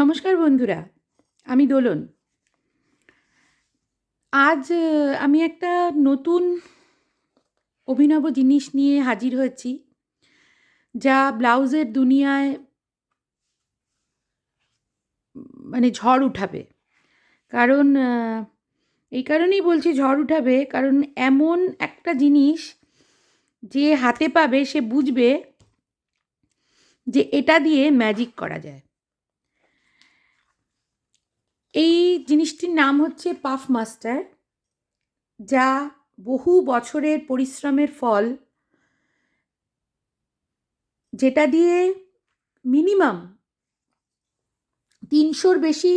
নমস্কার বন্ধুরা, আমি দোলন। আজ আমি একটা নতুন অভিনব জিনিস নিয়ে হাজির হয়েছি, যা ব্লাউজের দুনিয়ায় মানে ঝড় উঠাবে। কারণ এই কারণেই বলছি ঝড় উঠাবে, কারণ এমন একটা জিনিস যে হাতে পাবে, সে বুঝবে যে এটা দিয়ে ম্যাজিক করা যায় এই জিনিসটির নাম হচ্ছে পাফ মাস্টার, যা বহু বছরের পরিশ্রমের ফল, যেটা দিয়ে মিনিমাম তিনশোর বেশি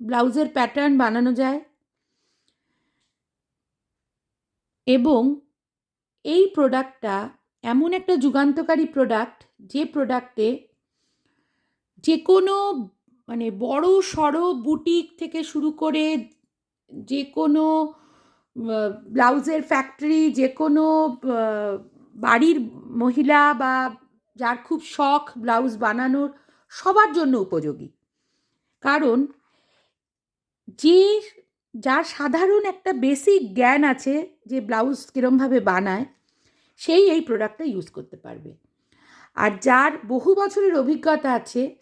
ব্লাউজের প্যাটার্ন বানানো যায়। এবং এই প্রোডাক্টটা এমন একটা যুগান্তকারী প্রোডাক্ট, যে প্রোডাক্টে যে কোনো মানে বড় সড়ো বুটিক থেকে শুরু করে যে কোনো ব্লাউজের ফ্যাক্টরি যে কোনো বাড়ির মহিলা বা যার খুব শখ ব্লাউজ বানানোর সবার জন্য উপযোগী। কারণ যে যার সাধারণ একটা বেসিক জ্ঞান আছে যে ব্লাউজ কীরমভাবে বানায়, সেই এই প্রোডাক্টটা ইউজ করতে পারবে। আর যার বহু বছরের অভিজ্ঞতা আছে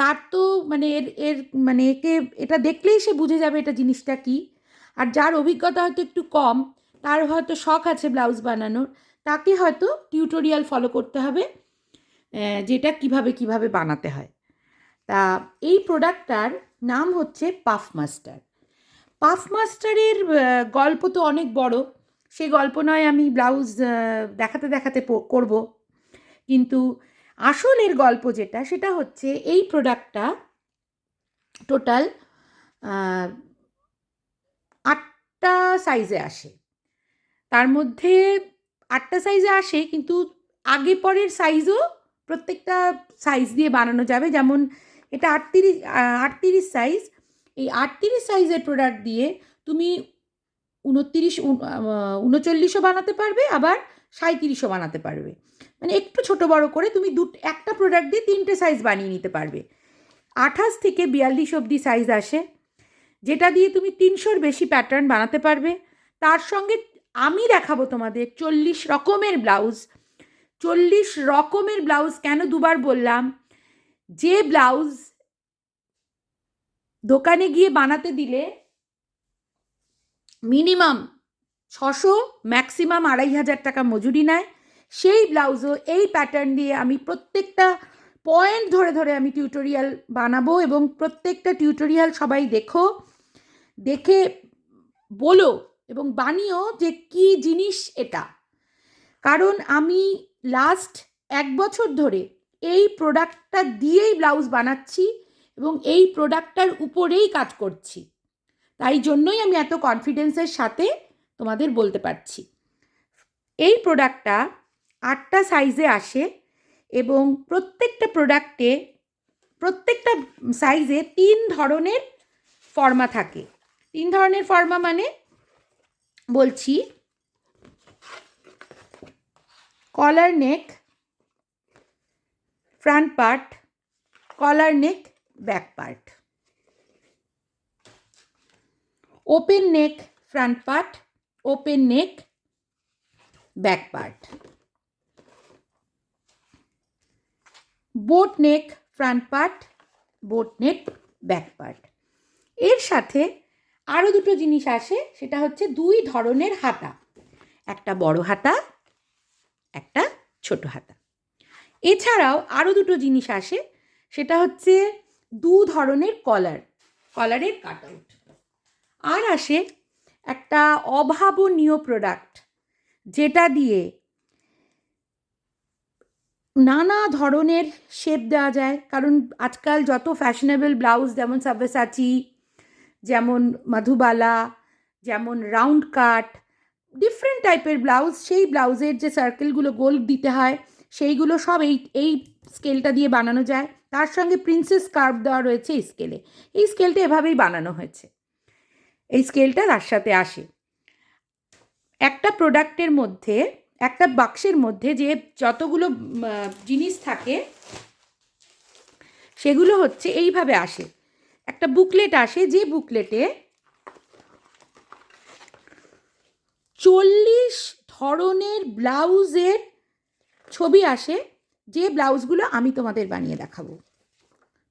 তার তো মানে এর এর মানে একে, এটা দেখলেই সে বুঝে যাবে এটা জিনিসটা কি। আর যার অভিজ্ঞতা হয়তো একটু কম, তার হয়তো শখ আছে ব্লাউজ বানানোর, তাকে হয়তো টিউটোরিয়াল ফলো করতে হবে যেটা কীভাবে কীভাবে বানাতে হয়। তা এই প্রোডাক্টটার নাম হচ্ছে পাফ মাস্টার। পাফ মাস্টারের গল্প তো অনেক বড় সেই গল্প নয় আমি ব্লাউজ দেখাতে দেখাতে করব। কিন্তু আসলের গল্প যেটা, সেটা হচ্ছে এই প্রোডাক্টটা টোটাল আটটা সাইজে আসে। তার মধ্যে আটটা সাইজে আসে কিন্তু আগে পরের সাইজও প্রত্যেকটা সাইজ দিয়ে বানানো যাবে। যেমন এটা আটত্রিশ আটত্রিশ সাইজ এই আটত্রিশ সাইজের প্রোডাক্ট দিয়ে তুমি উনত্রিশ, উন- উনচল্লিশও বানাতে পারবে, আবার সাঁত্রিশও বানাতে পারবে। মানে একটু ছোট বড় করে তুমি দু, একটা প্রোডাক্ট দিয়ে তিনটে সাইজ বানিয়ে নিতে পারবে। আঠাশ থেকে বিয়াল্লিশ অবধি সাইজ আসে, যেটা দিয়ে তুমি তিনশোর বেশি প্যাটার্ন বানাতে পারবে। তার সঙ্গে আমি দেখাবো তোমাদের চল্লিশ রকমের ব্লাউজ চল্লিশ রকমের ব্লাউজ কেন দুবার বললাম? যে ব্লাউজ দোকানে গিয়ে বানাতে দিলে মিনিমাম ছশো ম্যাক্সিমাম আড়াই হাজার টাকা মজুরি নেয়। সেই ব্লাউজও এই প্যাটার্ন দিয়ে আমি প্রত্যেকটা পয়েন্ট ধরে ধরে আমি টিউটোরিয়াল বানাবো এবং প্রত্যেকটা টিউটোরিয়াল সবাই দেখো, দেখে বলো এবং বানিও যে কি জিনিস এটা। কারণ আমি লাস্ট এক বছর ধরে এই প্রোডাক্টটা দিয়েই ব্লাউজ বানাচ্ছি এবং এই প্রোডাক্টটার উপরেই কাজ করছি। তাই জন্যই আমি এত কনফিডেন্সের সাথে তোমাদের বলতে পারছি। এই প্রোডাক্টটা আটটা সাইজে আসে এবং প্রত্যেকটা প্রোডাক্টে প্রত্যেকটা সাইজে তিন ধরনের ফর্মা থাকে। তিন ধরনের ফর্মা মানে বলছি collar neck front part collar neck back part open neck front part open neck back part boat neck front part, boat neck back part. এর সাথে আরও দুটো জিনিস আসে, সেটা হচ্ছে দুই ধরনের হাতা। একটা বড় হাতা, একটা ছোট হাতা। এছাড়াও আরও দুটো জিনিস আসে, সেটা হচ্ছে দু ধরনের কলার, কলারের কাট আউট আর আসে একটা অভাবনীয় প্রোডাক্ট, যেটা দিয়ে নানা ধরনের শেপ দেওয়া যায়। কারণ আজকাল যত ফ্যাশনেবল ব্লাউজ যেমন সাবেসাচি যেমন মধুবালা, যেমন রাউন্ড কাট ডিফারেন্ট টাইপের ব্লাউজ সেই ব্লাউজের যে সার্কেলগুলো গোল দিতে হয়, সেইগুলো সব এই এই স্কেলটা দিয়ে বানানো যায়। তার সঙ্গে প্রিন্সেস কার্ভ দেওয়া রয়েছে এই স্কেলে এই স্কেলটা এভাবেই বানানো হয়েছে। এই স্কেলটা তার সাথে আসে। একটা প্রোডাক্টের মধ্যে একটা বাক্সের মধ্যে যে যতগুলো জিনিস থাকে, সেগুলো হচ্ছে এইভাবে আসে। একটা বুকলেট আসে, যে বুকলেটে চল্লিশ ধরনের ব্লাউজের ছবি আসে, যে ব্লাউজগুলো আমি তোমাদের বানিয়ে দেখাবো।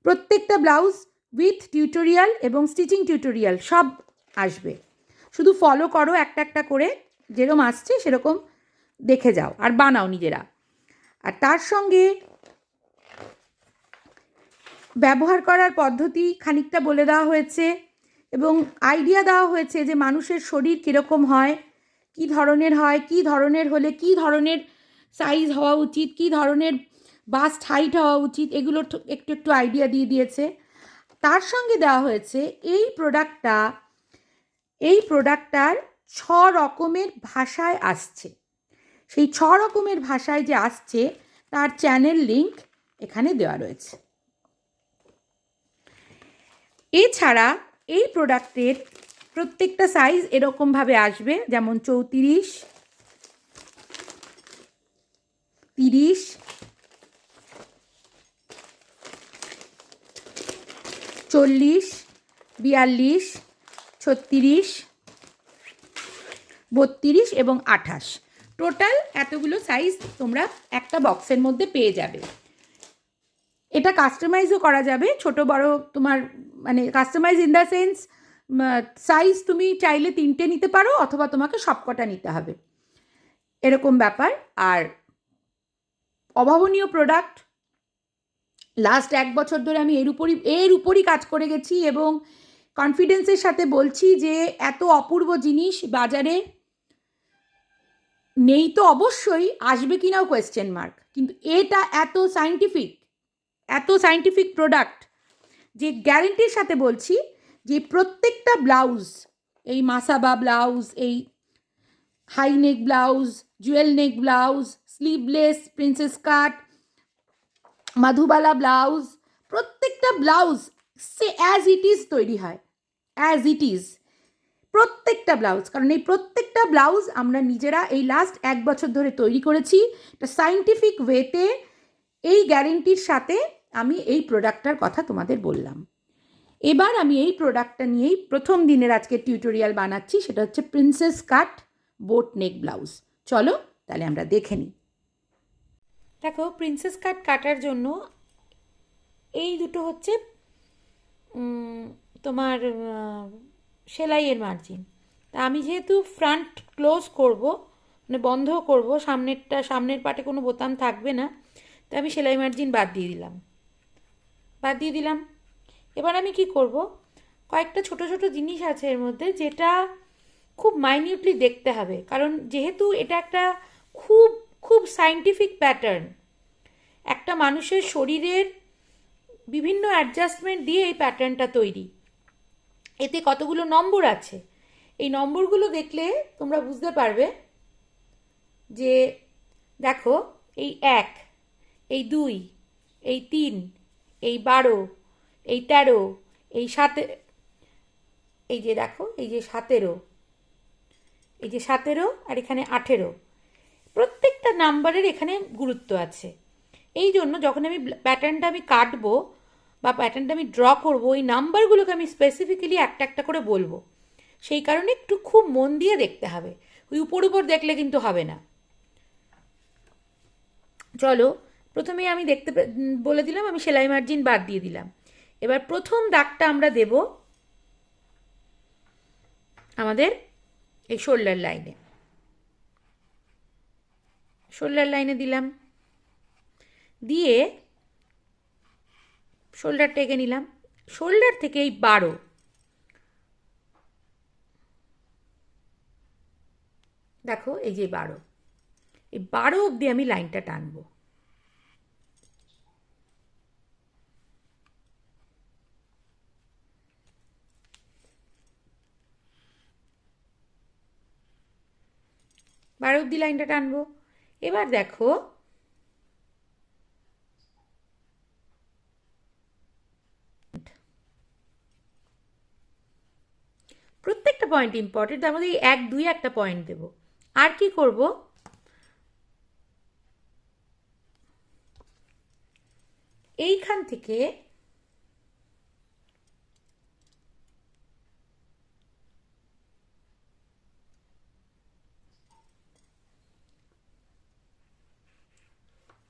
প্রত্যেকটা ব্লাউজ উইথ টিউটোরিয়াল এবং স্টিচিং টিউটোরিয়াল সব আসবে। শুধু ফলো করো একটা একটা করে, যেরকম আসছে সেরকম দেখে যাও আর বানাও নিজেরা। আর তার সঙ্গে ব্যবহার করার পদ্ধতি খানিকটা বলে দেওয়া হয়েছে এবং আইডিয়া দেওয়া হয়েছে যে মানুষের শরীর কীরকম হয়, কি ধরনের হয়, কি ধরনের হলে কি ধরনের সাইজ হওয়া উচিত, কি ধরনের বাস্ট হাইট হওয়া উচিত এগুলোর একটু একটু আইডিয়া দিয়ে দিয়েছে। তার সঙ্গে দেওয়া হয়েছে এই প্রোডাক্টটা এই প্রোডাক্টটার ছ রকমের ভাষায় আসছে। সেই ছ রকমের ভাষায় যে আসছে, তার চ্যানেল লিংক এখানে দেওয়া রয়েছে। এছাড়া এই প্রোডাক্টের প্রত্যেকটা সাইজ এরকমভাবে আসবে, যেমন চৌত্রিশ, তিরিশ, চল্লিশ, বিয়াল্লিশ, ছত্রিশ, বত্রিশ এবং আঠাশ। টোটাল এতগুলো সাইজ তোমরা একটা বক্সের মধ্যে পেয়ে যাবে। এটা কাস্টমাইজও করা যাবে। ছোট, বড় তোমার মানে customise in the sense size তুমি চাইলে তিনটে নিতে পারো অথবা তোমাকে সবকটা নিতে হবে। এরকম ব্যাপার। আর অভাবনীয় প্রোডাক্ট লাস্ট এক বছর ধরে আমি এর উপরই এর উপরই কাজ করে গেছি এবং কনফিডেন্সের সাথে বলছি যে এত অপূর্ব জিনিস বাজারে নেই তো অবশ্যই, আসবে কিনাও কোয়েশ্চেন মার্ক কিন্তু এটা এত সাইন্টিফিক এত সাইন্টিফিক প্রোডাক্ট যে গ্যারেন্টির সাথে বলছি যে প্রত্যেকটা ব্লাউজ এই মাসাবা ব্লাউজ এই high neck blouse jewel neck blouse sleeveless princess cut Madhubala blouse প্রত্যেকটা ব্লাউজ সে অ্যাজ ইট ইজ তৈরি হয় অ্যাজ ইট ইজ প্রত্যেকটা ব্লাউজ, কারণ এই প্রত্যেকটা ব্লাউজ আমরা নিজেরা এই লাস্ট এক বছর ধরে তৈরি করেছি। একটা সাইন্টিফিক ওয়েতে এই গ্যারেন্টির সাথে আমি এই প্রোডাক্টটার কথা তোমাদের বললাম। এবার আমি এই প্রোডাক্টটা নিয়েই প্রথম দিনের আজকে টিউটোরিয়াল বানাচ্ছি, সেটা হচ্ছে princess cut boat neck blouse চলো তাহলে আমরা দেখে নিই। দেখো প্রিন্সেস কাট কাটার জন্য এই দুটো হচ্ছে তোমার সেলাইয়ের মার্জিন তা আমি যেহেতু ফ্রন্ট ক্লোজ করব মানে বন্ধ করব, সামনেরটা, সামনের পাটে কোনো বোতাম থাকবে না, তা আমি সেলাই মার্জিন বাদ দিয়ে দিলাম। বাদ দিয়ে দিলাম। এবার আমি কি করব? কয়েকটা ছোট ছোট জিনিস আছে এর মধ্যে যেটা খুব মাইনিউটলি দেখতে হবে। কারণ যেহেতু এটা একটা খুব খুব সাইন্টিফিক প্যাটার্ন একটা মানুষের শরীরের বিভিন্ন অ্যাডজাস্টমেন্ট দিয়ে এই প্যাটার্নটা তৈরি। এতে কতগুলো নম্বর আছে? এই নম্বরগুলো দেখলে তোমরা বুঝতে পারবে যে, দেখো, এই এক, এই দুই, এই তিন, এই বারো, এই তেরো, এই সাতে, এই যে দেখো, এই যে সতেরো, এই যে সতেরো আর এখানে আঠেরো। প্রত্যেকটা নাম্বারের এখানে গুরুত্ব আছে। এই জন্য যখন আমি প্যাটার্নটা আমি কাটবো বা প্যাটার্নটা আমি ড্র করব, ওই নাম্বারগুলোকে আমি স্পেসিফিক্যালি একটা একটা করে বলব। সেই কারণে একটু খুব মন দিয়ে দেখতে হবে। ওই উপর উপর দেখলে কিন্তু হবে না। চলো প্রথমে আমি দেখতে বলে দিলাম, আমি সেলাই মার্জিন বাদ দিয়ে দিলাম। এবার প্রথম দাগটা আমরা দেব আমাদের এই শোল্ডার লাইনে শোল্ডার লাইনে দিলাম। দিয়ে শোল্ডার টেকে নিলাম। শোল্ডার থেকে এই বারো। দেখো, এই যে বারো। এই বারো অবধি আমি লাইনটা টানবো। বারো অব্দি লাইনটা টানবো। এবার দেখো একটা পয়েন্ট ইম্পর্টেন্ট তার মধ্যে এক, দুই একটা পয়েন্ট দেব। আর কি করব? এইখান থেকে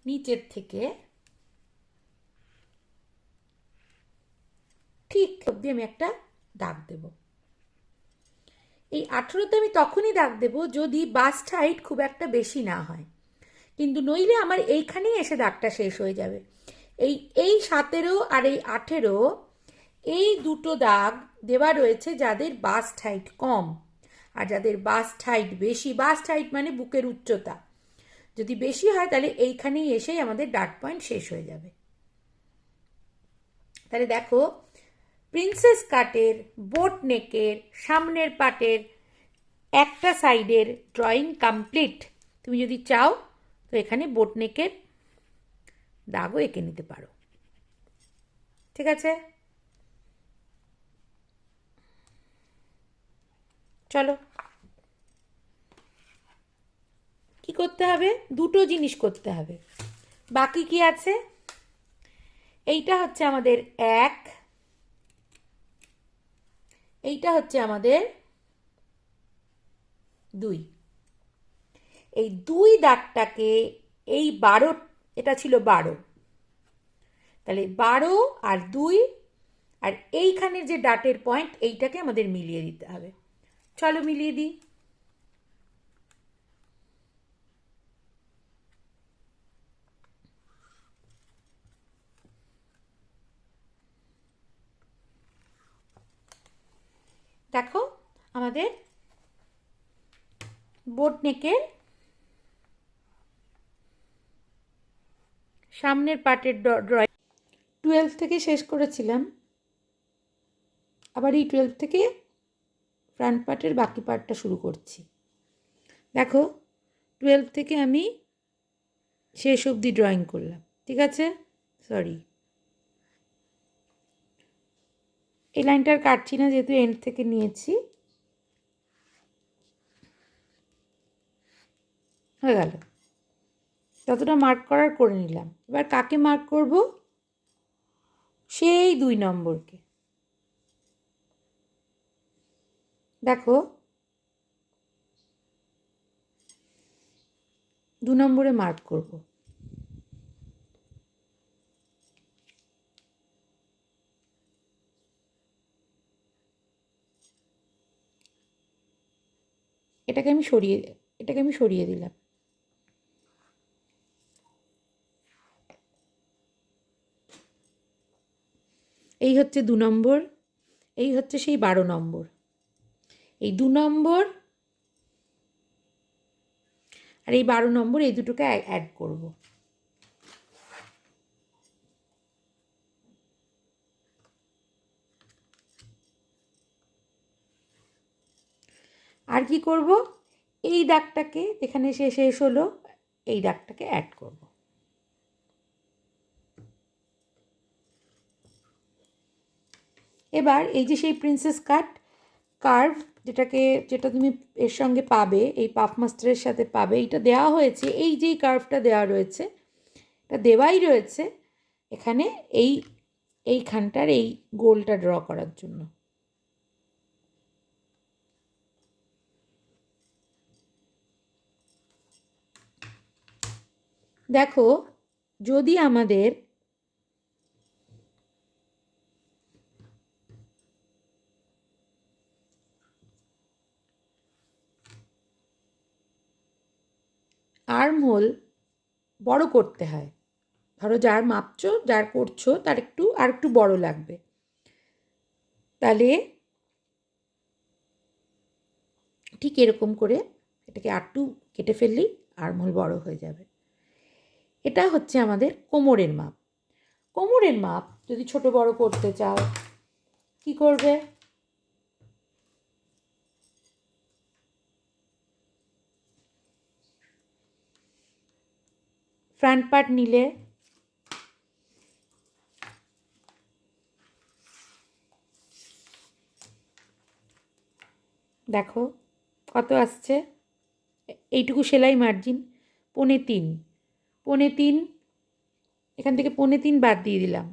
নিচের থেকে ঠিক অব্দি আমি একটা দাগ দেবো। এই আঠেরোতে আমি তখনই দাগ দেব যদি বাস্ট হাইট খুব একটা বেশি না হয়। কিন্তু নইলে আমার এইখানেই এসে দাগটা শেষ হয়ে যাবে। এই এই সতেরো আর এই আঠেরো, এই দুটো দাগ দেওয়া রয়েছে যাদের বাস্ট হাইট কম। আর যাদের বাস্ট হাইট বেশি বাস্ট হাইট মানে বুকের উচ্চতা। যদি বেশি হয় তাহলে এইখানেই এসেই আমাদের ডার্ক পয়েন্ট শেষ হয়ে যাবে। তাহলে দেখো প্রিন্সেস কাটের বোট নেকের সামনের পাটের একটা সাইডের ড্রয়িং কমপ্লিট। তুমি যদি চাও, তো এখানে বোট নেকের দাগও এঁকে নিতে পারো। ঠিক আছে? চলো। কি করতে হবে? দুটো জিনিস করতে হবে। বাকি কি আছে? এইটা হচ্ছে আমাদের এক এইটা হচ্ছে আমাদের দুই। এই দুই দাগটাকে এই বারো, এটা ছিল বারো। তাহলে বারো আর দুই আর এইখানের যে ডাটের পয়েন্ট এইটাকে আমাদের মিলিয়ে দিতে হবে। চলো মিলিয়ে দিই। দেখো, আমাদের বোট নেকের সামনের পার্টের ড্রয়িং। টুয়েলভ থেকে শেষ করেছিলাম। আবার এই টুয়েলভ থেকে ফ্রন্ট পার্টের বাকি পার্টটা শুরু করছি। দেখো, টুয়েলভ থেকে আমি শেষ অবধি ড্রয়িং করলাম। ঠিক আছে? সরি। এই লাইনটা আর কাটছি না, যেহেতু এন্ড থেকে নিয়েছি। হয়ে গেল। যতটা মার্ক করার করে নিলাম। এবার কাকে মার্ক করব? সেই দুই নম্বরকে। দেখো, দু নম্বরে মার্ক করব। এটাকে আমি সরিয়ে, এটাকে আমি সরিয়ে দিলাম। এই হচ্ছে দু নম্বর, এই হচ্ছে সেই বারো নম্বর। এই দু নম্বর আর এই বারো নম্বর এই দুটোকে অ্যাড করব। আর কি করব? এই দাগটাকে এখানে সে শেষ হলো, এই দাগটাকে অ্যাড করব। এবার এই যে সেই প্রিন্সেস কাট কার্ভ যেটাকে, যেটা তুমি এর সঙ্গে পাবে, এই পাফ মাস্টারের সাথে পাবে, এইটা দেওয়া হয়েছে, এই যেই কার্ভটা দেওয়া রয়েছে, এটা দেওয়াই রয়েছে, এখানে এই, এইখানটার এই গোলটা ড্র করার জন্য। দেখো, যদি আমাদের আর্ম হোল বড় করতে হয়, ধরো যার মাপছো, যার করছ, তার একটু, আর একটু বড় লাগবে। তাহলে ঠিক এরকম করে এটাকে আটটু কেটে ফেললেই আর্মহোল বড় হয়ে যাবে। এটা হচ্ছে আমাদের কোমরের মাপ। কোমরের মাপ যদি ছোট বড় করতে চাও, কি করবে? ফ্রন্ট পার্ট নিলে দেখো কত আসছে? এইটুকু সেলাই মার্জিন, পনে তিন। পনে তিন, এখান থেকে পনে তিন বাদ দিয়ে দিলাম।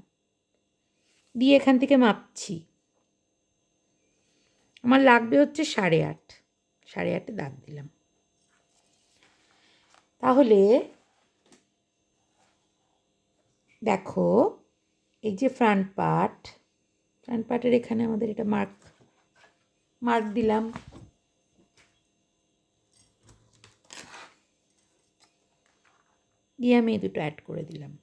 দিয়ে এখান থেকে মাপছি। আমার লাগবে হচ্ছে সাড়ে আট। সাড়ে আটে দাগ দিলাম। তাহলে দেখো, এই যে ফ্রন্ট পার্ট ফ্রন্ট পার্টের এখানে আমাদের এটা মার্ক মার্ক দিলাম। দিয়ে আমি এই দুটো অ্যাড করে দিলাম।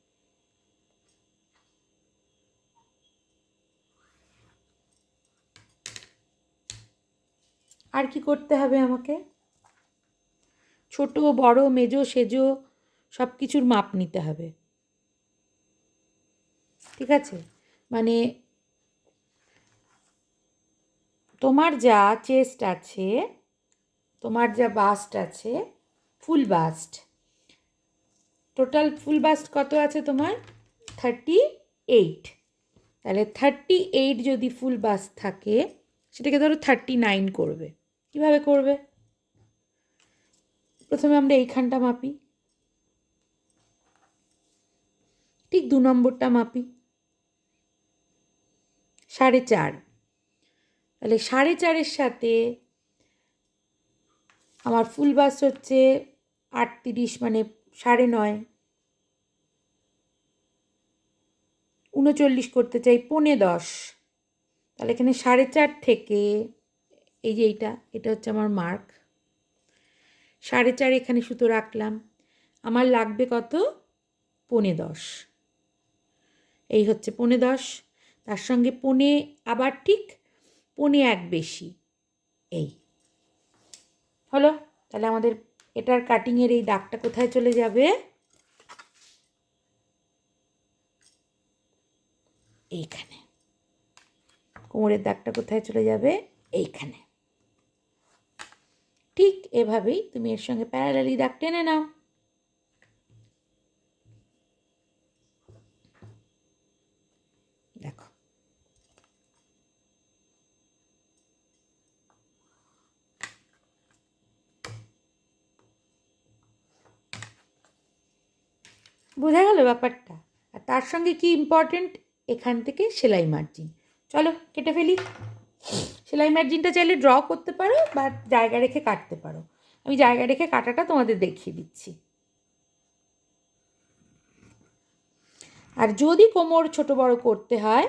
আর কি করতে হবে আমাকে? ছোট, বড়, মেজো, সেজো সব কিছুর মাপ নিতে হবে। ঠিক আছে? মানে তোমার যা চেস্ট আছে, তোমার যা বাস্ট আছে full bust total full bust কত আছে তোমার? থার্টি এইট তাহলে থার্টি এইট যদি ফুল বাস্ট থাকে, সেটাকে ধরো থার্টি নাইন করবে। কীভাবে করবে? প্রথমে আমরা এইখানটা মাপি। ঠিক দু নম্বরটা মাপি। সাড়ে চার। তাহলে সাড়ে চারের সাথে আমার ফুল বাস হচ্ছে আটত্রিশ মানে সাড়ে নয়। উনচল্লিশ করতে চাই, পৌনে দশ। তাহলে এখানে সাড়ে চার থেকে, এই যে এইটা, এটা হচ্ছে আমার মার্ক। সাড়ে চার এখানে সুতো রাখলাম। আমার লাগবে কত? পৌনে দশ। এই হচ্ছে পৌনে দশ। তার সঙ্গে পৌনে, আবার ঠিক পৌনে এক বেশি। এই। হলো? তাহলে আমাদের এটার কাটিংয়ের এই দাগটা কোথায় চলে যাবে? এইখানে। কোমরের দাগটা কোথায় চলে যাবে? এইখানে। ঠিক এভাবেই তুমি এর সঙ্গে প্যারালালি দাগ টেনে নাও দেখো বোঝা গেল ব্যাপারটা। আর তার সঙ্গে কি ইম্পর্টেন্ট এখান থেকে সেলাই মার্জিন চলো, কেটে ফেলি। সেলাই মার্জিনটা চাইলে ড্র করতে পারো, বা জায়গা রেখে কাটতে পারো। আমি জায়গা রেখে কাটাটা তোমাদের দেখিয়ে দিচ্ছি। আর যদি কোমর ছোট বড় করতে হয়,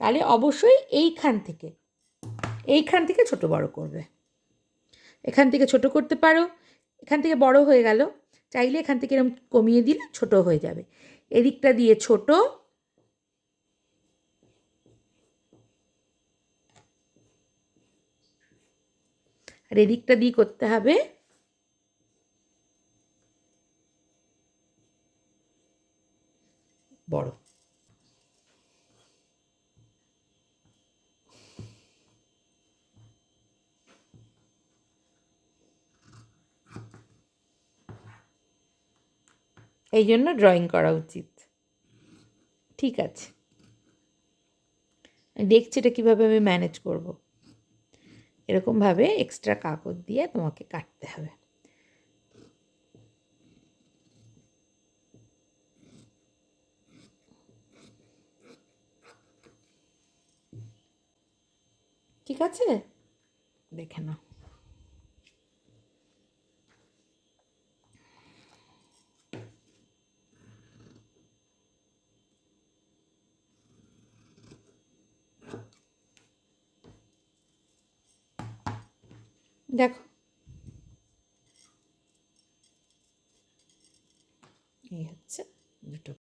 তাহলে অবশ্যই এইখান থেকে এইখান থেকে ছোট বড় করবে। এখান থেকে ছোট করতে পারো। এখান থেকে বড় হয়ে গেল। চাইলে এখান থেকে এরকম কমিয়ে দিলে ছোট হয়ে যাবে। এদিকটা দিয়ে ছোট। আর এদিকটা দিয়ে করতে হবে বড় এই জন্য ড্রয়িং করা উচিত। ঠিক আছে। দেখছি এটা কীভাবে আমি ম্যানেজ করব। এরকমভাবে এক্সট্রা কাগজ দিয়ে তোমাকে কাটতে হবে। ঠিক আছে? দেখে নাও। দেখো। এই হচ্ছে দুটো